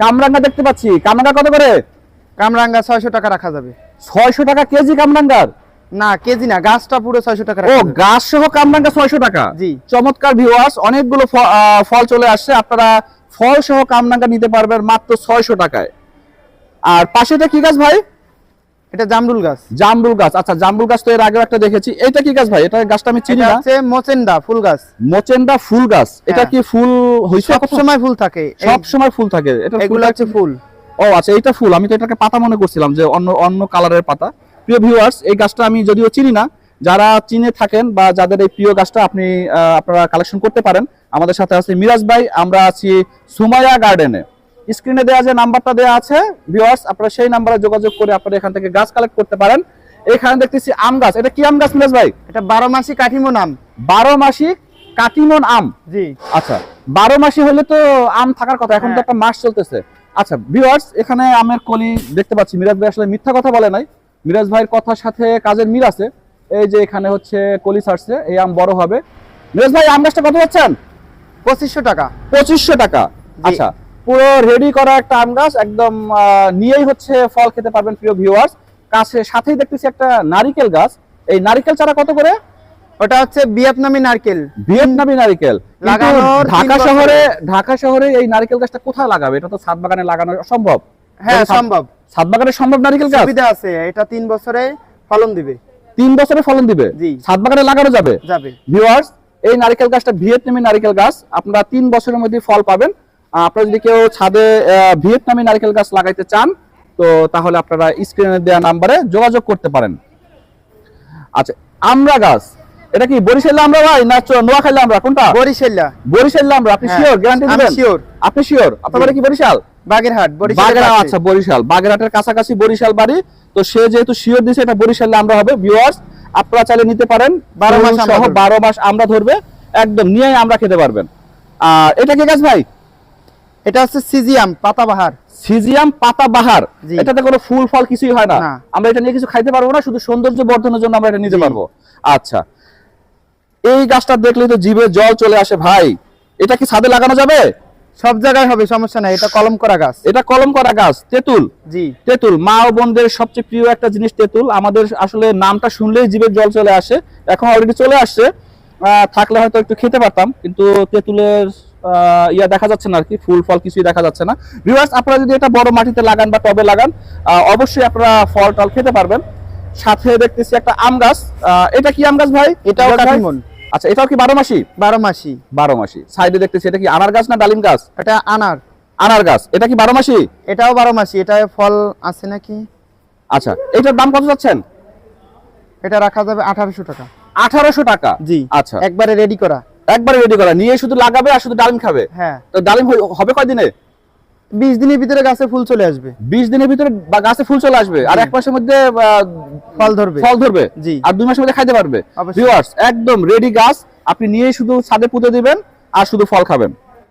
কামরাঙ্গা দেখতে পাচ্ছি। কামরাঙ্গা কত করে? কামরাঙ্গা ছয়শো টাকা রাখা যাবে। ছয়শো টাকা কেজি কামরাঙ্গার? না কেজি না গাছটা পুরো ছয়শো টাকা ও গাছ সহ কামরাঙ্গা ছয়শো টাকা? জি। চমৎকার ভিওয়াস অনেকগুলো ফল চলে আসছে। আপনারা ফল সহ কামরাঙ্গা নিতে পারবেন মাত্র ছয়শো টাকায়। আর পাশেটা কি গাছ ভাই? এটা জামরুল গাছ। জামরুল গাছ। আচ্ছা জামরুল গাছ তো এর আগেও একটা দেখেছি। এটা কি গাছ ভাই? এটা গাছটা আমি চিনি না। মোচেন্ডা ফুল গাছ। মোচেন্ডা ফুল গাছ। এটা হ্যাঁ। কি ফুল হইছে সব সময় ফুল থাকে। সব সময় ফুল থাকে। এটা এগুলো হচ্ছে ফুল। ও আচ্ছা এইটা ফুল। আমি তো এটাকে পাতা মনে করছিলাম যে অন্য অন্য কালারের পাতা। প্রিয় ভিউয়ার্স এই গাছটা আমি যদিও চিনি না যারা চিনে থাকেন বা যাদের এই প্রিয় গাছটা আপনি আপনারা কালেকশন করতে পারেন আমাদের সাথে আছে মিরাজ ভাই। আমরা আছি সুমায়া গার্ডেনে স্ক্রিনে দেওয়া যে নাম্বারটা দেওয়া আছে ভিউয়ার্স আপনারা সেই নাম্বারে যোগাযোগ করে আপনারা এখান থেকে গাছ কালেক্ট করতে পারেন। এখানে দেখতেছি আম গাছ। এটা কি আম গাছ মিরাজ ভাই? এটা বারো মাসি কাঠিমন আম। বারো মাসি কাটিমন আম? জি। আচ্ছা বারো মাসি হলে তো আম থাকার কথা এখন তো হ্যাঁ। একটা মাস চলতেছে। আচ্ছা ভিউয়ার্স এখানে আমের কলি দেখতে পাচ্ছি। মিরাজ ভাই আসলে মিথ্যা কথা বলে নাই। মিরাজ ভাইয়ের কথার সাথে কাজের মিল আছে। এই যে এখানে হচ্ছে কলি ছাড়ছে এই আম বড় হবে। মিরাজ ভাই আম গাছটা কত পাচ্ছেন পঁচিশশো টাকা। পঁচিশশো টাকা। আচ্ছা পুরো রেডি করা একটা আম গাছ একদম নিয়েই হচ্ছে ফল খেতে পারবেন প্রিয় ভিউয়ার্স কাছে সাথেই দেখতেছি একটা নারিকেল গাছ। এই নারিকেল চারা কত করে? ওটা হচ্ছে ভিয়েতনামি নারকেল। ভিয়েতনামি নারিকেল। ঢাকা শহরে ঢাকা শহরে এই নারিকেল গাছটা কোথায় লাগাবে? এটা তো ছাদ বাগানে লাগানো সম্ভব। হ্যাঁ সম্ভব। ছাদ বাগানে সম্ভব নারিকেল গাছ? সুবিধা আছে এটা তিন বছরে ফলন দিবে। তিন বছরে ফলন দিবে। ছাদ বাগানে লাগানো যাবে? যাবে। ভিউয়ার্স এই নারিকেল গাছটা ভিয়েতনামি নারিকেল গাছ। আপনারা তিন বছরের মধ্যে ফল পাবেন। আপনারা যদি কেউ ছাদে ভিয়েতনামি নারিকেল গাছ লাগাইতে চান তো তাহলে আপনারা স্ক্রিনে দেওয়া নাম্বারে যোগাযোগ করতে পারেন। আচ্ছা আমরা গাছ এটা কি বরিশাল আমরা ভাই না নোয়াখালী আমরা? কোনটা? বরিশাল্লা বরিশাল আমরা। আপনি শিওর গ্যারান্টি দিবেন? sure। আপনি শিওর আপনার বাড়ি কি বরিশাল? বাগেরহাট বরিশাল বাগেরহাট আচ্ছা বরিশাল। বাগেরহাটের কাছাকাছি বরিশাল বাড়ি। তো সে যেহেতু শিওর দিছে এটা বরিশালে আমরা হবে ভিউয়ার্স আপনারা চাইলে নিতে পারেন। বারো মাস আমরা সহ। বারো মাস আমরা ধরবে। একদম নিয়ে আমরা খেতে পারবেন। আর এটা কি গাছ ভাই? এটা হচ্ছে সিজিয়াম পাতাবাহার। সিজিয়াম পাতা বাহার এটাতে কোনো ফুল ফল কিছুই হয় না। আমরা এটা নিয়ে কিছু খাইতে পারব না শুধু সৌন্দর্য বর্ধনের জন্য আমরা এটা নিতে পারব। আচ্ছা। এই গাছটা দেখলে তো জিভে জল চলে আসে ভাই। এটা কি ছাদে লাগানো যাবে? সব জায়গায় হবে সমস্যা নাই। এটা কলম করা গাছ। এটা কলম করা গাছ তেঁতুল। জি। তেঁতুল মা ও বোনদের সবচেয়ে প্রিয় একটা জিনিস তেঁতুল। আমাদের আসলে নামটা শুনলেই জিভের জল চলে আসে। এখন অলরেডি চলে আসছে। আহ, থাকলে হয়তো একটু খেতে পারতাম কিন্তু তেঁতুলের ইয়া দেখা যাচ্ছে না আর কি ফুল ফল কিছুই দেখা যাচ্ছে না। ভিউয়ার্স আপনারা যদি এটা বড় মাটিতে লাগান বা টবে লাগান অবশ্যই আপনারা ফল টল খেতে পারবেন। সাথে দেখতেছি একটা আম গাছ। এটা কি আম গাছ ভাই? এটাও? কাটিমন আচ্ছা এটাও কি বারো মাসি? বারো মাসি। বারো মাসি। সাইডে দেখতেছি এটা কি আনার গাছ না ডালিম গাছ? এটা আনার। আনার গাছ। এটা কি বারো মাসি? এটাও বারো মাসি। এটা ফল আছে নাকি? আচ্ছা এটার দাম কত যাচ্ছেন? এটা রাখা যাবে আঠারোশো টাকা। আঠারোশো টাকা? জি। আচ্ছা। একবারে রেডি করা। একবারে রেডি করা। নিয়ে শুধু লাগাবে আর শুধু ডালিম খাবে। হ্যাঁ। তো ডালিম হবে কয়দিনে? বিশ দিনের ভিতরে গাছে ফুল চলে আসবে। বিশ দিনের ভিতরে গাছে ফুল চলে আসবে। আর এক মাসের মধ্যে ফল ধরবে। ফল ধরবে। জি। আর দুই মাসের মধ্যে খাইতে পারবে। একদম রেডি গাছ। আপনি নিয়ে শুধু ছাদে পুঁতে দিবেন আর শুধু ফল খাবেন।